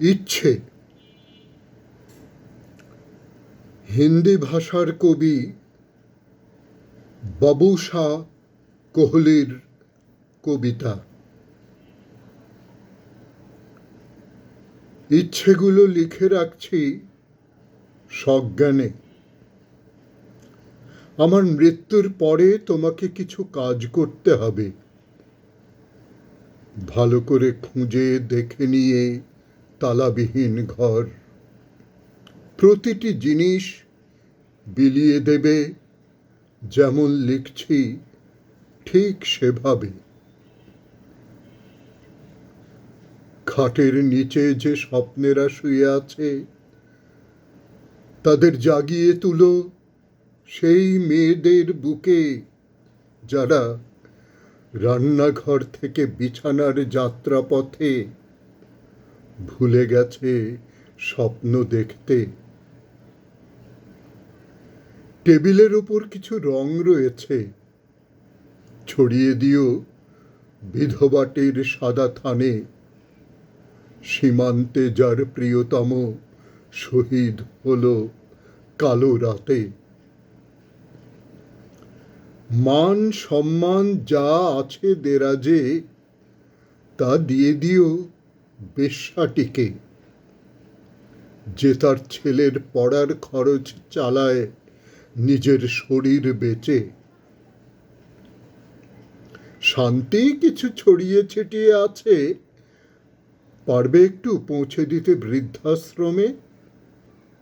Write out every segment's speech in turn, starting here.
ইচ্ছে। হিন্দি ভাষার কবি বাবু শাহ কোহলির কবিতা। ইচ্ছেগুলো লিখে রাখছি সজ্ঞানে। আমার মৃত্যুর পরে তোমাকে কিছু কাজ করতে হবে। ভালো করে খুঁজে দেখে নিয়ে তালাবিহীন ঘর। প্রতিটি জিনিস বিলিয়ে দেবে, যেমন লিখছি ঠিক সেভাবে। খাটের নিচে যে স্বপ্নেরা শুয়ে আছে, তাদের জাগিয়ে তুলো সেই মেয়েদের বুকে, যারা রান্নাঘর থেকে বিছানার যাত্রাপথে ভুলে গেছে স্বপ্ন দেখতে। টেবিলের ওপর কিছু রং রয়েছে। ছড়িয়ে দিও বিধবাটির সাদা থানে। সীমান্তে যার প্রিয়তম শহীদ হলো কালো রাতে। মান সম্মান যা আছে দেরাজে, তা দিয়ে দিও বেশ্যাটিকে, যে তার ছেলের পড়ার খরচ চালায়, নিজের শরীর বেচে। শান্তি কিছু ছড়িয়ে ছিটিয়ে আছে। পারবে একটু পৌঁছে দিতে বৃদ্ধাশ্রমে?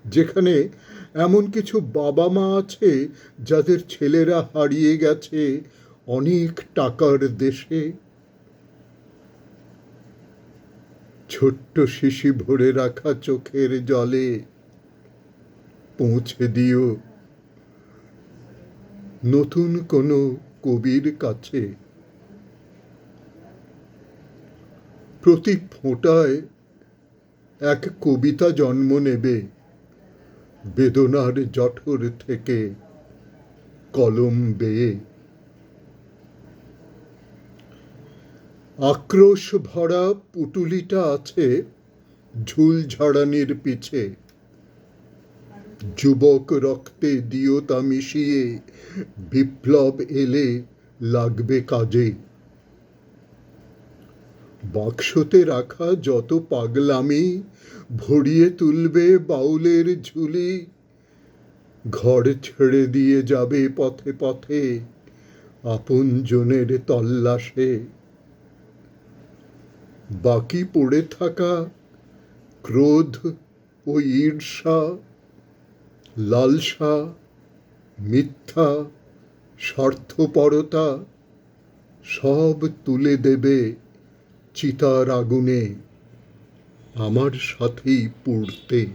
যেখানে এমন কিছু বাবা মা আছে, যাদের ছেলেরা হারিয়ে গেছে অনেক টাকার দেশে। ছোট্ট শিশি ভরে রাখা চোখের জলে। পৌঁছে দিও। নতুন কোনো কবির কাছে। প্রতি ফোঁটায় এক কবিতা জন্ম নেবে বেদনার জঠর থেকে কলম বেয়ে। আক্রোশ ভরা পুটুলিটা আছে ঝুল ঝাড়ানির পিছে। যুবক রক্তে দিও তা মিশিয়ে বিপ্লব এলে লাগবে কাজে। বাক্সতে রাখা যত পাগলামি, ভরিয়ে তুলবে বাউলের ঝুলি। ঘর ছেড়ে দিয়ে যাবে পথে পথে আপন জনের তল্লাশে। বাকি পড়ে থাকা ক্রোধ ও ঈর্ষা, লালসা, মিথ্যা, স্বার্থপরতা সব তুলে দেবে চিতার আগুনে। আমার সাথেই পুড়তে।